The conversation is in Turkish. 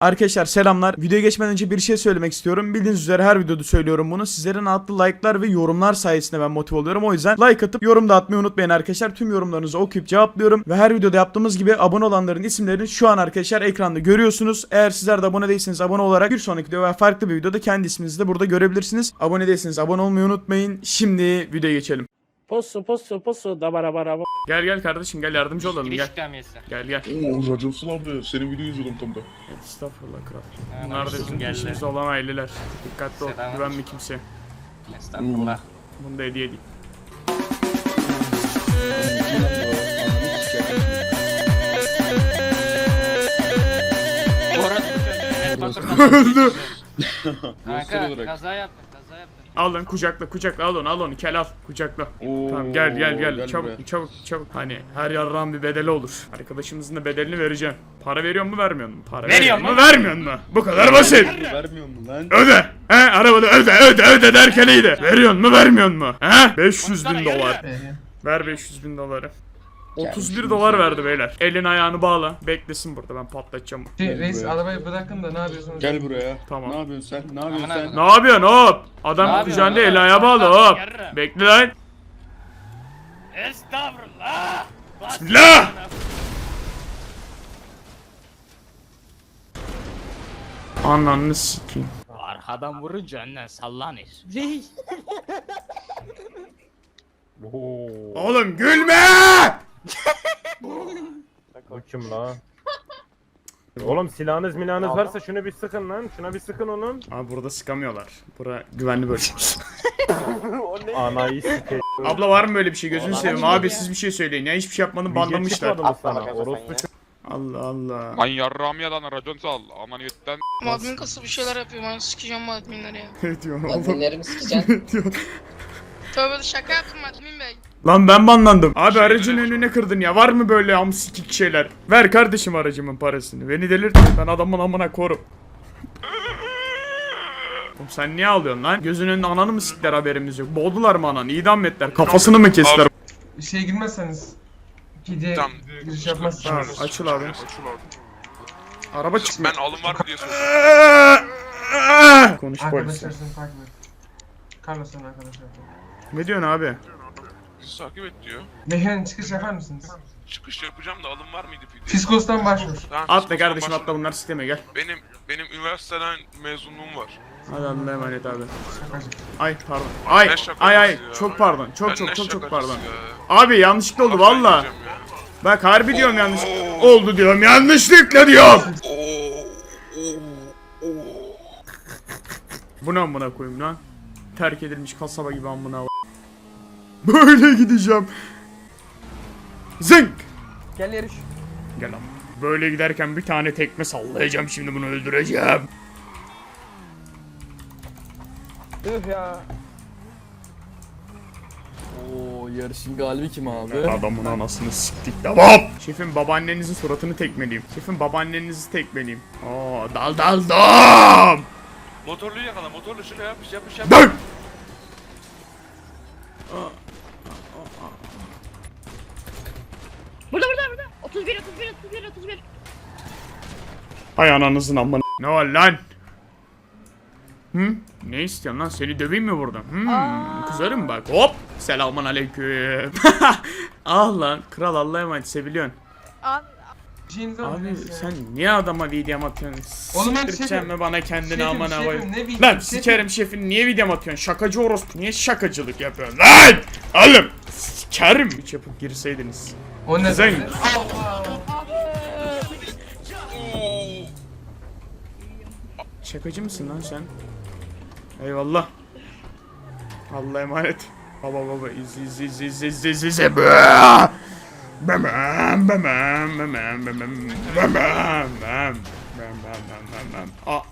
Arkadaşlar selamlar. Videoya geçmeden önce bir şey söylemek istiyorum. Bildiğiniz üzere her videoda söylüyorum bunu. Sizlerin attığı like'lar ve yorumlar sayesinde ben motive oluyorum. O yüzden like atıp yorum da atmayı unutmayın arkadaşlar. Tüm yorumlarınızı okuyup cevaplıyorum. Ve her videoda yaptığımız gibi abone olanların isimlerini şu an arkadaşlar ekranda görüyorsunuz. Eğer sizler de abone değilseniz abone olarak bir sonraki video veya farklı bir videoda kendi isminizi de burada görebilirsiniz. Abone değilseniz abone olmayı unutmayın. Şimdi videoya geçelim. Posso, posso, posso, da bara bara. Gel gel kardeşim gel yardımcı olalım gel. ikramiyesi. Gel gel. Oo Raconsal abi senin videoyu izliyordum tam da. Estağfurullah kral. Ha, Bunlar da bizim geldi. işimizde olan aileler. Dikkatli ol. Selam. Güvenme kimseye. Estağfurullah. Bunu da hediye edeyim. Öldü. Göster Kanka kaza yaptın. Al lan kucakla kucakla al onu al onu kel al kucakla. Oo, Tamam gel gel gel, gel çabuk buraya. çabuk çabuk. Hani her yarrağın bir bedeli olur. Arkadaşımızın da bedelini vereceğim. Para veriyor mu vermiyor mu? Para Veriyor mu vermiyor mu? Bu kadar basit. Vermiyor mu lan? Öde. He arabada öde öde öde derken iyiydi. Veriyor mu vermiyor mu? He 500 bin dolar. Ver 500 bin doları. 31 dolar verdi beyler. Elini ayağını bağla. Beklesin burada ben patlatacağım. Şey, reis buraya. arabayı bırakın da ne yapıyorsunuz? Gel buraya. Tamam. Ne yapıyorsun sen? Ne yapıyorsun sen? Ne yapıyorsun hop? Adam Ne yapıyorsun kucağında el ayağı bağlı hop. Bekle lan. Estağfurullah. Bismillah. Ananı sikeyim. Arkadan vurunca annen sallanır. Oğlum gülme! Bu kim la? Oğlum silahınız milahınız varsa şunu bir sıkın lan. Şuna bir sıkın oğlum. Abi burada sıkamıyorlar. Bura güvenli bölge. Anayı sikeyim. Abla var mı böyle bir şey? Gözünü seveyim. Abi siz bir şey söyleyin ya. Hiçbir şey yapmadım banlamışlar. sana? Orospu Allah Allah. Lan yarrağım ya lan racon sal. Amaniyetten Admin kası bir şeyler yapıyor ben sikeceğim bu adminleri ya. Ne diyorsun oğlum? Adminlerimi sikeceksin. Ne diyorsun? Tövbe şaka yaptım admin bey. Lan ben banlandım. Abi aracın önüne kırdın ya. Var mı böyle amsikik şeyler? Ver kardeşim aracımın parasını. Beni delirtme. Ben adamın amına korum. Oğlum sen niye ağlıyorsun lan? Gözünün önünde ananı mı sikler haberimiz yok. Boğdular mı ananı? İdam ettiler? Kafasını mı kestiler? Şey girmezseniz. Pide Tamam. giriş Tamam yapmazsanız. açıl abi. Araba çıkmıyor. ben alım var mı soruyorum. Konuş polise. Arkadaşlar seni takip et. Carlos sen arkadaşlar. Ne diyorsun abi? Bizi takip et diyor. Mekanın çıkış yapar mısınız? Çıkış yapacağım da alım var mıydı pide? Fiskos'tan başvur. Tamam, Atla Fiskos'tan kardeşim başla. atla bunlar sisteme gel. Benim benim üniversiteden mezunluğum var. Hadi Allah'a emanet abi. Ay pardon. Ay Ne şakası ay ay ya? çok pardon. Çok Ben çok ne çok çok şakacısı pardon. Abi yanlışlıkla oldu Kafayı valla. yiyeceğim ya. Bak harbi diyorum yanlış. Oldu diyorum yanlışlıkla diyorum. Oo, oo, oo. Bu ne amına koyayım lan? Terk edilmiş kasaba gibi amına. Böyle gideceğim. Zınk. Gel yarış. Gel am. Böyle giderken bir tane tekme sallayacağım şimdi bunu öldüreceğim. Üh ya. Oo yarışın galibi kim abi? Adamın anasını siktik tamam. Şefim babaannenizin suratını tekmeleyeyim. Şefim babaannenizi tekmeleyeyim. Aa dal dal dam. Motorluyu yakala motorlu şöyle yapış yapış yapış. Dön. Burada burada burada. 31 31 31 31. Hay ananızın amına. Ne var lan? Hı? Ne istiyorsun lan? Seni döveyim mi burada? Hmm, kızarım bak. Hop. Selamun aleyküm. ah lan. Kral Allah'a emanet seviliyorsun. Abi neyse. sen niye adama video atıyorsun? Oğlum ben Siktirteceğim şefim. mi bana kendini Şefim, aman şefim, havayı? ne Lan şefim. sikerim şefin niye video atıyorsun? Şakacı orospu niye şakacılık yapıyorsun? Lan! Oğlum! Sikerim. Hiç yapıp girseydiniz. O ne? Allah. Şakacı mısın lan sen? Eyvallah. Allah'a emanet. Baba baba izle izle izle izle izle izle izle. Baa! Bam bam bam bam bam bam bam bam